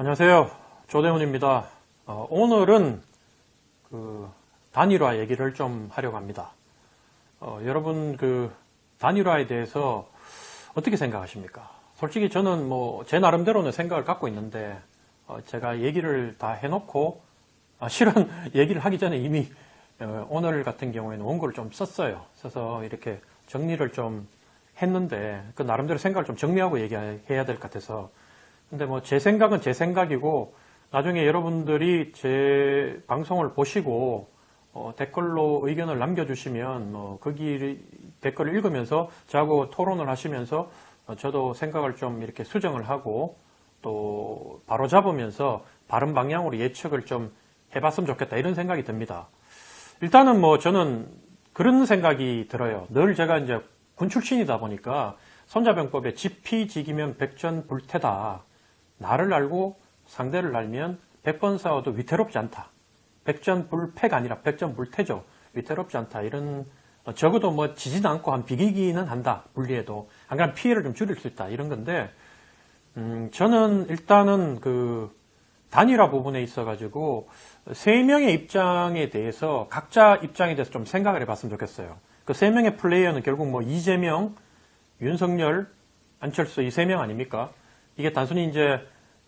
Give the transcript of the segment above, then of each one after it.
안녕하세요. 조대훈입니다. 어, 오늘은 그 단일화 얘기를 좀 하려고 합니다. 어, 여러분 그 단일화에 대해서 어떻게 생각하십니까? 솔직히 저는 뭐 제 나름대로는 생각을 갖고 있는데 어, 제가 얘기를 다 해놓고 아, 실은 얘기를 하기 전에 이미 어, 오늘 같은 경우에는 원고를 좀 썼어요. 써서 이렇게 정리를 좀 했는데 그 나름대로 생각을 좀 정리하고 얘기해야 될 것 같아서 근데 뭐 제 생각은 제 생각이고 나중에 여러분들이 제 방송을 보시고 어, 댓글로 의견을 남겨주시면 뭐 거기 댓글을 읽으면서 저하고 토론을 하시면서 어, 저도 생각을 좀 이렇게 수정을 하고 또 바로 잡으면서 바른 방향으로 예측을 좀 해봤으면 좋겠다 이런 생각이 듭니다. 일단은 뭐 저는 그런 생각이 들어요. 늘 제가 이제 군 출신이다 보니까 손자병법에 지피지기면 백전불태다. 나를 알고 상대를 알면 백번 싸워도 위태롭지 않다. 백전불패가 아니라 백전불태죠. 위태롭지 않다. 이런 어, 적어도 뭐 지진 않고 한 비기기는 한다. 불리해도 안 그러면 피해를 좀 줄일 수 있다. 이런 건데 음, 저는 일단은 그 단일화 부분에 있어 가지고 세 명의 입장에 대해서 각자 입장에 대해서 좀 생각을 해봤으면 좋겠어요. 그 세 명의 플레이어는 결국 뭐 이재명, 윤석열, 안철수 이 세 명 아닙니까? 이게 단순히 이제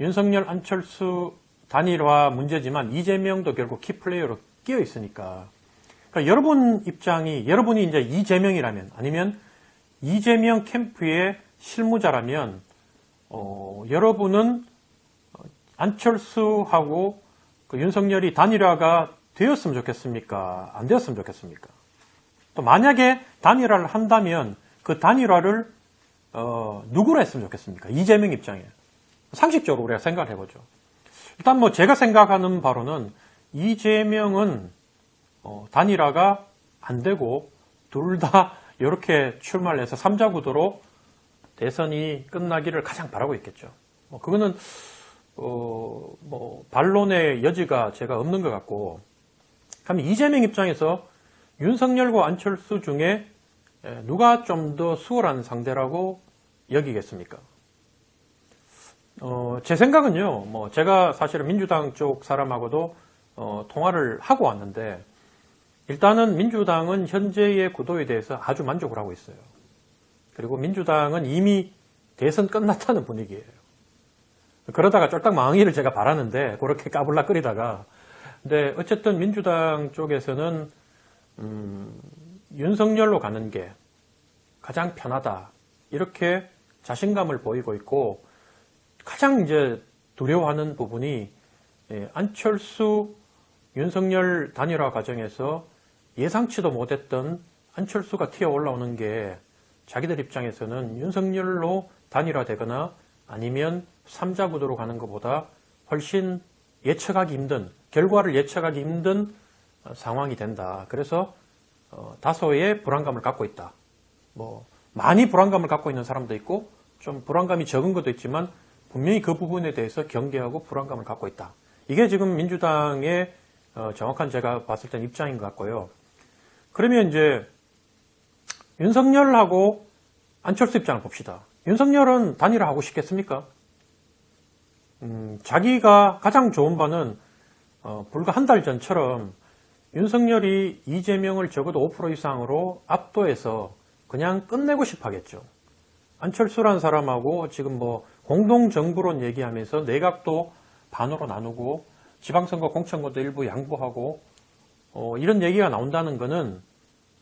윤석열, 안철수 단일화 문제지만 이재명도 결국 키 플레이어로 끼어 있으니까. 그러니까 여러분 입장이 여러분이 이제 이재명이라면 아니면 이재명 캠프의 실무자라면 어, 여러분은 안철수하고 그 윤석열이 단일화가 되었으면 좋겠습니까? 안 되었으면 좋겠습니까? 또 만약에 단일화를 한다면 그 단일화를 어, 누구로 했으면 좋겠습니까? 이재명 입장에. 상식적으로 우리가 생각을 해보죠. 일단 뭐 제가 생각하는 바로는 이재명은 어, 단일화가 안 되고 둘 다 이렇게 출마를 해서 삼자 구도로 대선이 끝나기를 가장 바라고 있겠죠. 뭐 그거는 어, 뭐 반론의 여지가 제가 없는 것 같고 그럼 이재명 입장에서 윤석열과 안철수 중에 에, 누가 좀 더 수월한 상대라고 여기겠습니까? 어, 제 생각은요, 뭐, 제가 사실은 민주당 쪽 사람하고도, 어, 통화를 하고 왔는데, 일단은 민주당은 현재의 구도에 대해서 아주 만족을 하고 있어요. 그리고 민주당은 이미 대선 끝났다는 분위기예요. 그러다가 쫄딱 망하기를 제가 바라는데, 그렇게 까불락거리다가, 근데 어쨌든 민주당 쪽에서는, 음, 윤석열로 가는 게 가장 편하다. 이렇게 자신감을 보이고 있고, 가장 이제 두려워하는 부분이 예, 안철수 윤석열 단일화 과정에서 예상치도 못했던 안철수가 튀어 올라오는 게 자기들 입장에서는 윤석열로 단일화되거나 아니면 삼자 구도로 가는 것보다 훨씬 예측하기 힘든 결과를 예측하기 힘든 어, 상황이 된다. 그래서 어, 다소의 불안감을 갖고 있다. 뭐 많이 불안감을 갖고 있는 사람도 있고 좀 불안감이 적은 것도 있지만 분명히 그 부분에 대해서 경계하고 불안감을 갖고 있다. 이게 지금 민주당의 어, 정확한 제가 봤을 땐 입장인 것 같고요. 그러면 이제 윤석열하고 안철수 입장을 봅시다. 윤석열은 단일화하고 싶겠습니까? 음, 자기가 가장 좋은 바는 어, 불과 한 달 전처럼 윤석열이 이재명을 적어도 5% 이상으로 압도해서 그냥 끝내고 싶어 하겠죠. 안철수란 사람하고 지금 뭐 공동정부론 얘기하면서 내각도 반으로 나누고 지방선거 공천권도 일부 양보하고 어, 이런 얘기가 나온다는 거는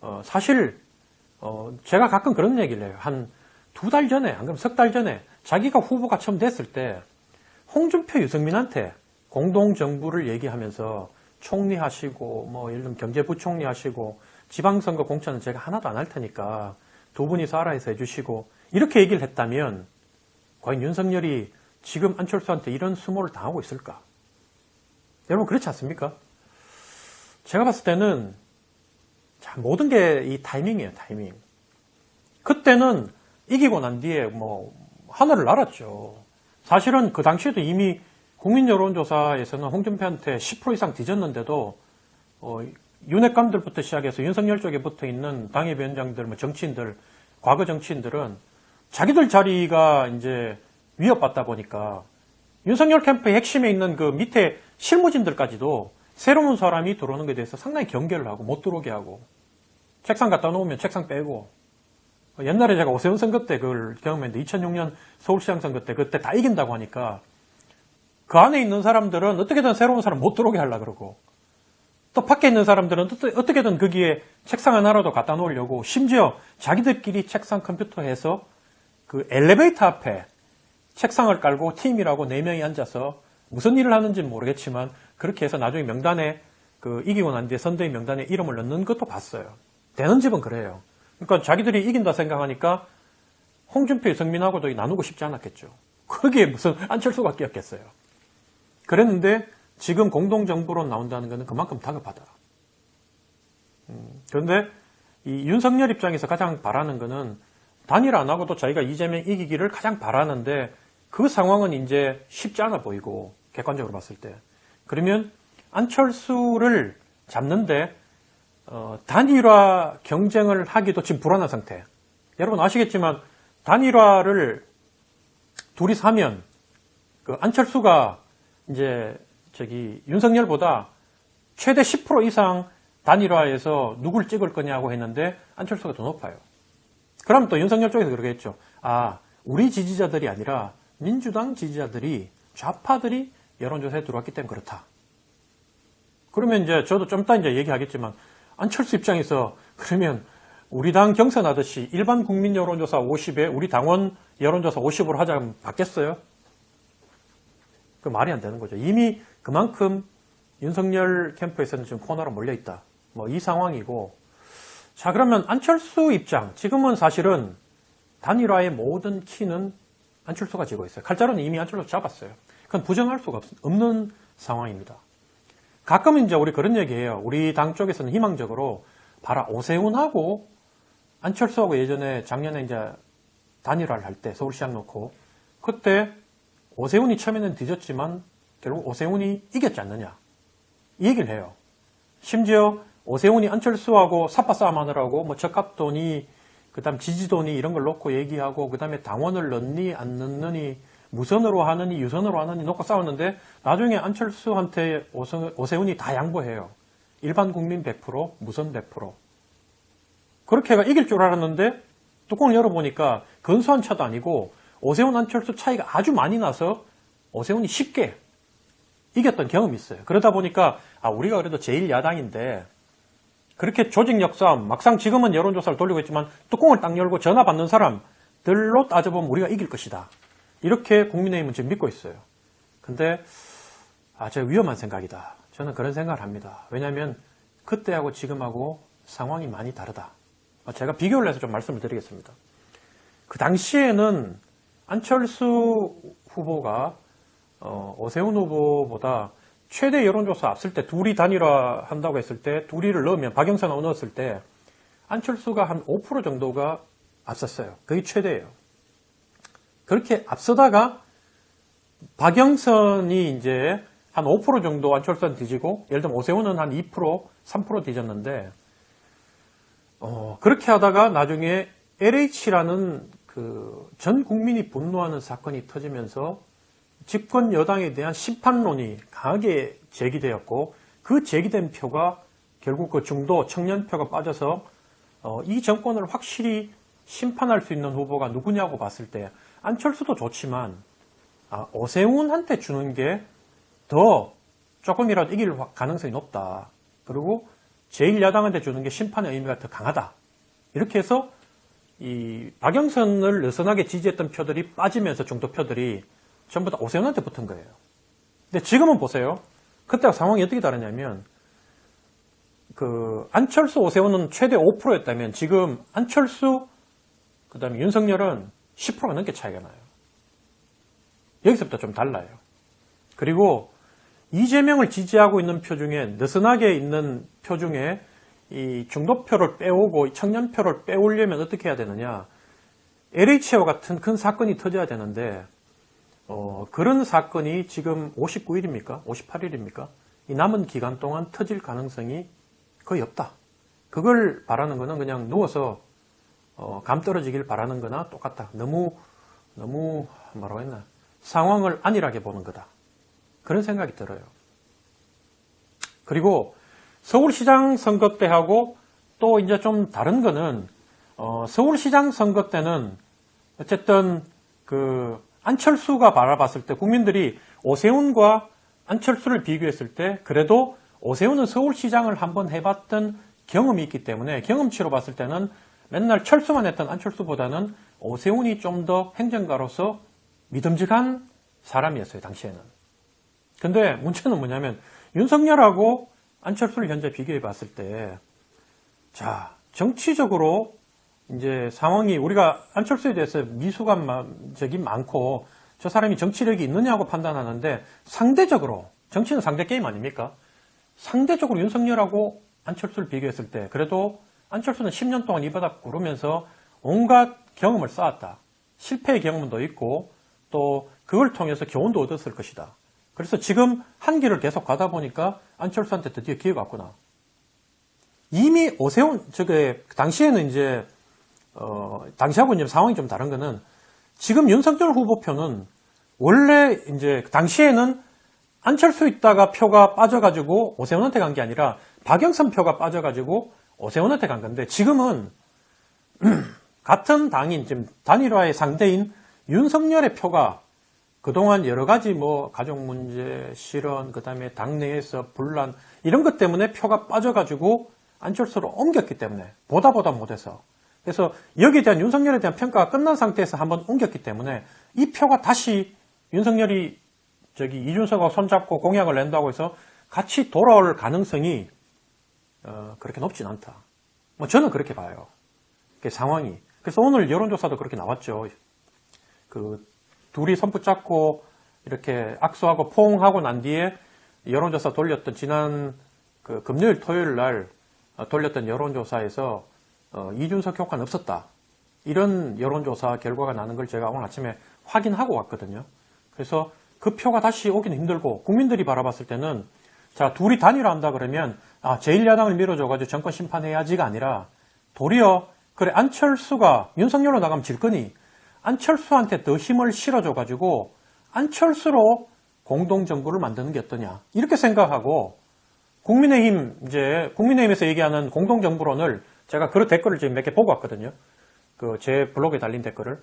어, 사실 어, 제가 가끔 그런 얘기를 해요. 한 두 달 전에, 안 그러면 석달 전에 자기가 후보가 처음 됐을 때 홍준표, 유승민한테 공동정부를 얘기하면서 총리 하시고 뭐 예를 들면 경제부총리 하시고 지방선거 공천은 제가 하나도 안 할 테니까 두 분이서 알아서 해주시고 이렇게 얘기를 했다면 과연 윤석열이 지금 안철수한테 이런 수모를 당하고 있을까? 여러분 그렇지 않습니까? 제가 봤을 때는 자, 모든 게 이 타이밍이에요, 타이밍. 그때는 이기고 난 뒤에 뭐 하늘을 날았죠. 사실은 그 당시에도 이미 국민 여론조사에서는 홍준표한테 10% 이상 뒤졌는데도 어, 윤핵감들부터 시작해서 윤석열 쪽에 붙어 있는 당협위원장들, 뭐 정치인들, 과거 정치인들은 자기들 자리가 이제 위협받다 보니까 윤석열 캠프의 핵심에 있는 그 밑에 실무진들까지도 새로운 사람이 들어오는 것에 대해서 상당히 경계를 하고 못 들어오게 하고 책상 갖다 놓으면 책상 빼고 옛날에 제가 오세훈 선거 때 그걸 경험했는데 2006년 서울시장 선거 때 그때 다 이긴다고 하니까 그 안에 있는 사람들은 어떻게든 새로운 사람 못 들어오게 하려 그러고 또 밖에 있는 사람들은 어떻게든 거기에 책상 하나라도 갖다 놓으려고 심지어 자기들끼리 책상 컴퓨터 해서 그 엘리베이터 앞에 책상을 깔고 팀이라고 네명이 앉아서 무슨 일을 하는지는 모르겠지만 그렇게 해서 나중에 명단에 그 이기고 난 뒤에 선대위 명단에 이름을 넣는 것도 봤어요. 되는 집은 그래요. 그러니까 자기들이 이긴다 생각하니까 홍준표, 유승민하고도 나누고 싶지 않았겠죠. 거기에 무슨 안철수가 끼었겠어요. 그랬는데 지금 공동정부로 나온다는 것은 그만큼 다급하다. 음, 그런데 이 윤석열 입장에서 가장 바라는 것은 단일 안 하고도 자기가 이재명 이기기를 가장 바라는데 그 상황은 이제 쉽지 않아 보이고 객관적으로 봤을 때 그러면 안철수를 잡는데 어, 단일화 경쟁을 하기도 지금 불안한 상태. 여러분 아시겠지만 단일화를 둘이 사면 그 안철수가 이제 저기 윤석열보다 최대 10% 이상 단일화에서 누굴 찍을 거냐고 했는데 안철수가 더 높아요. 그럼 또 윤석열 쪽에서 그러겠죠. 아, 우리 지지자들이 아니라 민주당 지지자들이 좌파들이 여론조사에 들어왔기 때문에 그렇다. 그러면 이제 저도 좀 이따 이제 얘기하겠지만 안철수 입장에서 그러면 우리 당 경선하듯이 일반 국민 여론조사 50에 우리 당원 여론조사 50으로 하자면 받겠어요? 그 말이 안 되는 거죠. 이미 그만큼 윤석열 캠프에서는 지금 코너로 몰려 있다. 뭐 이 상황이고. 자, 그러면 안철수 입장. 지금은 사실은 단일화의 모든 키는 안철수가 쥐고 있어요. 칼자루는 이미 안철수 잡았어요. 그건 부정할 수가 없, 없는 상황입니다. 가끔은 이제 우리 그런 얘기해요. 우리 당 쪽에서는 희망적으로 봐라 오세훈하고 안철수하고 예전에 작년에 이제 단일화를 할 때 서울시장 놓고 그때 오세훈이 처음에는 뒤졌지만 결국 오세훈이 이겼지 않느냐 이 얘기를 해요. 심지어 오세훈이 안철수하고 삽바 싸움 하느라고 뭐 적합돈이 그다음 지지돈이 이런 걸 놓고 얘기하고 그다음에 당원을 넣니 안 넣느니 무선으로 하느니 유선으로 하느니 놓고 싸웠는데 나중에 안철수한테 오세- 오세훈이 다 양보해요. 일반 국민 100% 무선 100% 그렇게 해가 이길 줄 알았는데 뚜껑을 열어보니까 근소한 차도 아니고 오세훈 안철수 차이가 아주 많이 나서 오세훈이 쉽게 이겼던 경험이 있어요. 그러다 보니까 아 우리가 그래도 제일 야당인데 그렇게 조직력 싸움 막상 지금은 여론조사를 돌리고 있지만 뚜껑을 딱 열고 전화 받는 사람들로 따져보면 우리가 이길 것이다. 이렇게 국민의힘은 지금 믿고 있어요. 근데 아주 위험한 생각이다. 저는 그런 생각을 합니다. 왜냐하면 그때하고 지금하고 상황이 많이 다르다. 제가 비교를 해서 좀 말씀을 드리겠습니다. 그 당시에는 안철수 후보가 어, 오세훈 후보보다 최대 여론조사 앞설 때 둘이 단일화 한다고 했을 때 둘이를 넣으면 박영선 하고 넣었을 때 안철수가 한 5% 정도가 앞섰어요. 그게 최대예요. 그렇게 앞서다가 박영선이 이제 한 5% 정도 안철수한테 뒤지고 예를 들면 오세훈은 한 2%, 3% 뒤졌는데 어, 그렇게 하다가 나중에 LH라는 그 전 국민이 분노하는 사건이 터지면서 집권 여당에 대한 심판론이 강하게 제기되었고 그 제기된 표가 결국 그 중도 청년표가 빠져서 어, 이 정권을 확실히 심판할 수 있는 후보가 누구냐고 봤을 때 안철수도 좋지만 아, 오세훈한테 주는 게 더 조금이라도 이길 가능성이 높다. 그리고 제1야당한테 주는 게 심판의 의미가 더 강하다. 이렇게 해서 이 박영선을 느슨하게 지지했던 표들이 빠지면서 중도 표들이 전부 다 오세훈한테 붙은 거예요. 근데 지금은 보세요. 그때와 상황이 어떻게 다르냐면 그 안철수 오세훈은 최대 5%였다면 지금 안철수 그다음에 윤석열은 10%가 넘게 차이가 나요. 여기서부터 좀 달라요. 그리고 이재명을 지지하고 있는 표 중에 느슨하게 있는 표 중에 이 중도표를 빼오고 청년표를 빼오려면 어떻게 해야 되느냐? LH와 같은 큰 사건이 터져야 되는데 어, 그런 사건이 지금 59일입니까? 58일입니까? 이 남은 기간 동안 터질 가능성이 거의 없다. 그걸 바라는 거는 그냥 누워서 어, 감 떨어지길 바라는 거나 똑같다. 너무 너무 뭐라고 했나? 상황을 안일하게 보는 거다. 그런 생각이 들어요. 그리고 서울시장 선거 때하고 또 이제 좀 다른 거는 어, 서울시장 선거 때는 어쨌든 그 안철수가 바라봤을 때 국민들이 오세훈과 안철수를 비교했을 때 그래도 오세훈은 서울시장을 한번 해봤던 경험이 있기 때문에 경험치로 봤을 때는 맨날 철수만 했던 안철수보다는 오세훈이 좀 더 행정가로서 믿음직한 사람이었어요, 당시에는. 근데 문제는 뭐냐면 윤석열하고 안철수를 현재 비교해 봤을 때, 자, 정치적으로 이제 상황이 우리가 안철수에 대해서 미수감적이 많고 저 사람이 정치력이 있느냐고 판단하는데 상대적으로 정치는 상대 게임 아닙니까? 상대적으로 윤석열하고 안철수를 비교했을 때 그래도 안철수는 10년 동안 이 바닥 구르면서 온갖 경험을 쌓았다. 실패의 경험도 있고 또 그걸 통해서 교훈도 얻었을 것이다. 그래서 지금 한 길을 계속 가다 보니까 안철수한테 드디어 기회가 왔구나. 이미 오세훈, 저게, 당시에는 이제, 어, 당시하고 이제 상황이 좀 다른 거는 지금 윤석열 후보표는 원래 이제 당시에는 안철수 있다가 표가 빠져가지고 오세훈한테 간 게 아니라 박영선 표가 빠져가지고 오세훈한테 간 건데 지금은 같은 당인 지금 단일화의 상대인 윤석열의 표가 그동안 여러 가지 뭐 가족 문제, 실언, 그다음에 당내에서 분란 이런 것 때문에 표가 빠져가지고 안철수로 옮겼기 때문에 보다 보다 못해서 그래서 여기에 대한 윤석열에 대한 평가가 끝난 상태에서 한번 옮겼기 때문에 이 표가 다시 윤석열이 저기 이준석하고 손잡고 공약을 낸다고 해서 같이 돌아올 가능성이 어, 그렇게 높진 않다. 뭐 저는 그렇게 봐요. 그 상황이. 그래서 오늘 여론조사도 그렇게 나왔죠. 그 둘이 손 붙잡고 이렇게 악수하고 포옹하고 난 뒤에 여론조사 돌렸던 지난 그 금요일 토요일 날 어, 돌렸던 여론조사에서 어, 이준석 효과는 없었다. 이런 여론조사 결과가 나는 걸 제가 오늘 아침에 확인하고 왔거든요. 그래서 그 표가 다시 오기는 힘들고 국민들이 바라봤을 때는 자 둘이 단일화한다 그러면 아 제1야당을 밀어줘가지고 정권 심판해야지가 아니라 도리어 그래 안철수가 윤석열로 나가면 질 거니 안철수한테 더 힘을 실어줘가지고 안철수로 공동정부를 만드는 게 어떠냐 이렇게 생각하고 국민의힘 이제 국민의힘에서 얘기하는 공동정부론을 제가 그 댓글을 지금 몇 개 보고 왔거든요. 그 제 블로그에 달린 댓글을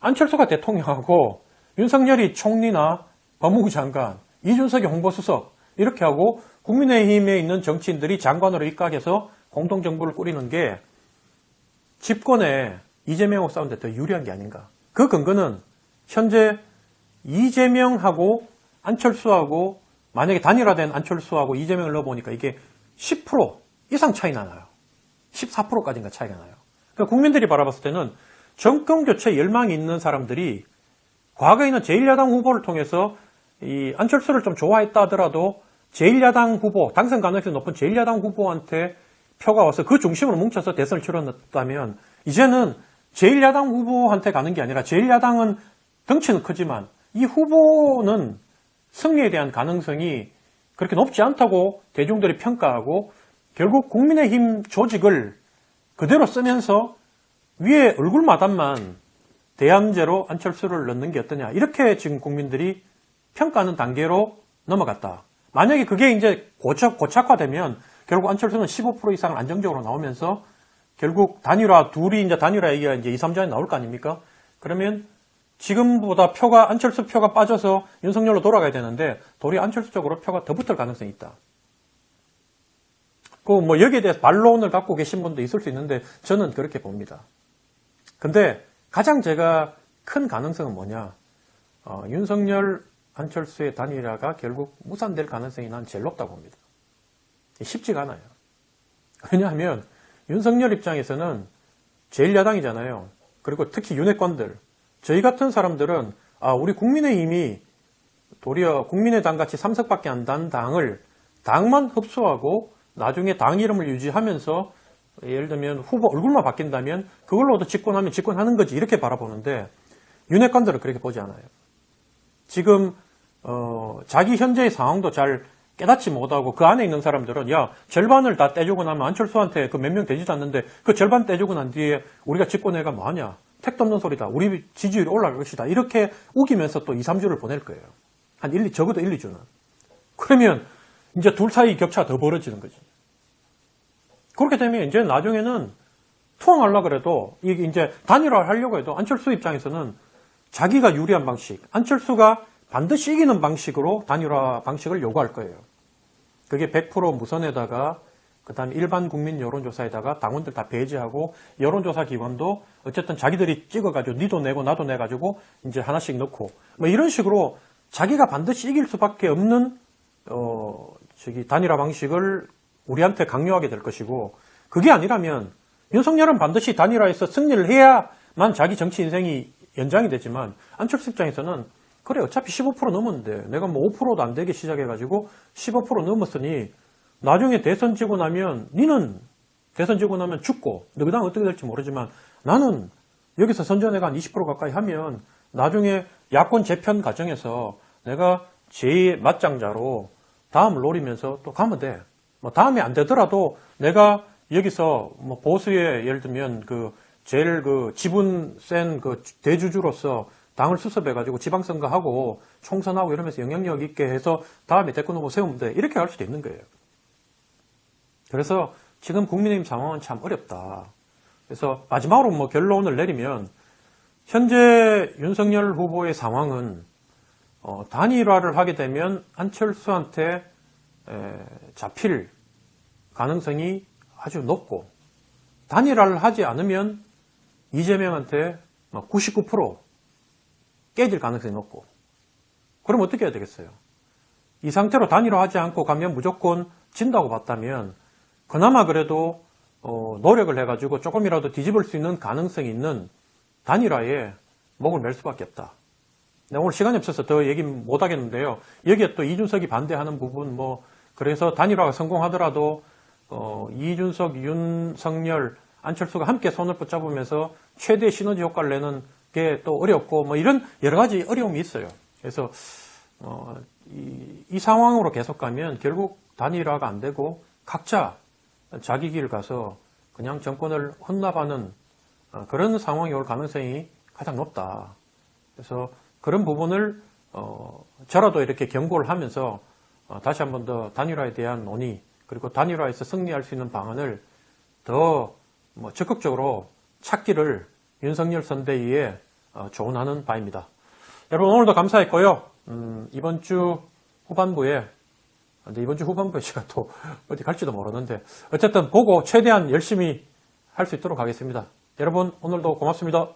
안철수가 대통령하고 윤석열이 총리나 법무부 장관, 이준석이 홍보수석 이렇게 하고 국민의힘에 있는 정치인들이 장관으로 입각해서 공동정부를 꾸리는 게 집권에 이재명하고 싸우는데 더 유리한 게 아닌가. 그 근거는 현재 이재명하고 안철수하고 만약에 단일화된 안철수하고 이재명을 넣어보니까 이게 10% 이상 차이 나요. 14%까지인가 차이가 나요. 그러니까 국민들이 바라봤을 때는 정권 교체 열망이 있는 사람들이 과거에는 제1야당 후보를 통해서 이 안철수를 좀 좋아했다 하더라도 제1야당 후보, 당선 가능성이 높은 제1야당 후보한테 표가 와서 그 중심으로 뭉쳐서 대선을 치렀다면 이제는 제1야당 후보한테 가는 게 아니라 제1야당은 덩치는 크지만 이 후보는 승리에 대한 가능성이 그렇게 높지 않다고 대중들이 평가하고 결국 국민의힘 조직을 그대로 쓰면서 위에 얼굴 마담만 대함제로 안철수를 넣는 게 어떠냐. 이렇게 지금 국민들이 평가하는 단계로 넘어갔다. 만약에 그게 이제 고착, 고착화되면 결국 안철수는 15% 이상 안정적으로 나오면서 결국 단일화, 둘이 이제 단일화 얘기가 이제 2, 3전에 나올 거 아닙니까? 그러면 지금보다 표가, 안철수 표가 빠져서 윤석열로 돌아가야 되는데 도리 안철수 쪽으로 표가 더 붙을 가능성이 있다. 그 뭐 여기에 대해서 반론을 갖고 계신 분도 있을 수 있는데 저는 그렇게 봅니다. 근데 가장 제가 큰 가능성은 뭐냐? 어, 윤석열, 안철수의 단일화가 결국 무산될 가능성이 난 제일 높다고 봅니다. 쉽지가 않아요. 왜냐하면 윤석열 입장에서는 제1야당이잖아요. 그리고 특히 윤핵관들, 저희 같은 사람들은 아, 우리 국민의힘이 도리어 국민의당 같이 3석밖에 안 단 당을 당만 흡수하고 나중에 당 이름을 유지하면서 예를 들면 후보 얼굴만 바뀐다면 그걸로도 집권하면 집권하는 거지 이렇게 바라보는데 윤핵관들은 그렇게 보지 않아요. 지금 어, 자기 현재의 상황도 잘 깨닫지 못하고 그 안에 있는 사람들은 야 절반을 다 떼주고 나면 안철수한테 그 몇 명 되지도 않는데 그 절반 떼주고 난 뒤에 우리가 집권해가 뭐하냐 택도 없는 소리다. 우리 지지율이 올라갈 것이다. 이렇게 우기면서 또 2, 3주를 보낼 거예요. 한 1, 2, 적어도 1, 2주는. 그러면 이제 둘 사이 격차가 더 벌어지는 거지. 그렇게 되면 이제 나중에는 투항하려 그래도 이게 이제 단일화를 하려고 해도 안철수 입장에서는 자기가 유리한 방식, 안철수가 반드시 이기는 방식으로 단일화 방식을 요구할 거예요. 그게 100% 무선에다가 그다음에 일반 국민 여론조사에다가 당원들 다 배제하고 여론조사 기관도 어쨌든 자기들이 찍어가지고 니도 내고 나도 내가지고 이제 하나씩 넣고 뭐 이런 식으로 자기가 반드시 이길 수밖에 없는 어 저기 단일화 방식을 우리한테 강요하게 될 것이고 그게 아니라면 윤석열은 반드시 단일화에서 승리를 해야만 자기 정치 인생이 연장이 되지만 안철수 입장에서는 그래 어차피 15% 넘었는데 내가 뭐 5%도 안 되게 시작해가지고 15% 넘었으니 나중에 대선 지고 나면 니는 대선 지고 나면 죽고 너 그다음 어떻게 될지 모르지만 나는 여기서 선전회가 한 20% 가까이 하면 나중에 야권 재편 과정에서 내가 제 맞장자로 다음을 노리면서 또 가면 돼. 뭐 다음에 안 되더라도 내가 여기서 뭐 보수의 예를 들면 그 제일 그 지분 센 그 대주주로서 당을 수습해가지고 지방선거하고 총선하고 이러면서 영향력 있게 해서 다음에 대권 후보 세우면 돼. 이렇게 할 수도 있는 거예요. 그래서 지금 국민의힘 상황은 참 어렵다. 그래서 마지막으로 뭐 결론을 내리면 현재 윤석열 후보의 상황은 어, 단일화를 하게 되면 안철수한테 에, 잡힐 가능성이 아주 높고 단일화를 하지 않으면 이재명한테 99% 깨질 가능성이 높고 그럼 어떻게 해야 되겠어요? 이 상태로 단일화하지 않고 가면 무조건 진다고 봤다면 그나마 그래도 어, 노력을 해가지고 조금이라도 뒤집을 수 있는 가능성이 있는 단일화에 목을 맬 수밖에 없다. 네, 오늘 시간이 없어서 더 얘기 못 하겠는데요. 여기에 또 이준석이 반대하는 부분 뭐 그래서 단일화가 성공하더라도 어, 이준석, 윤석열, 안철수가 함께 손을 붙잡으면서 최대 시너지 효과를 내는 게 또 어렵고 뭐 이런 여러 가지 어려움이 있어요. 그래서 어, 이, 이 상황으로 계속 가면 결국 단일화가 안 되고 각자 자기 길 가서 그냥 정권을 혼납하는 어, 그런 상황이 올 가능성이 가장 높다. 그래서 그런 부분을 어, 저라도 이렇게 경고를 하면서 어, 다시 한 번 더 단일화에 대한 논의 그리고 단일화에서 승리할 수 있는 방안을 더 뭐 적극적으로 찾기를 윤석열 선대위에 어, 조언하는 바입니다. 여러분 오늘도 감사했고요. 음, 이번 주 후반부에 근데 이번 주 후반부에 제가 또 어디 갈지도 모르는데 어쨌든 보고 최대한 열심히 할 수 있도록 하겠습니다. 여러분 오늘도 고맙습니다.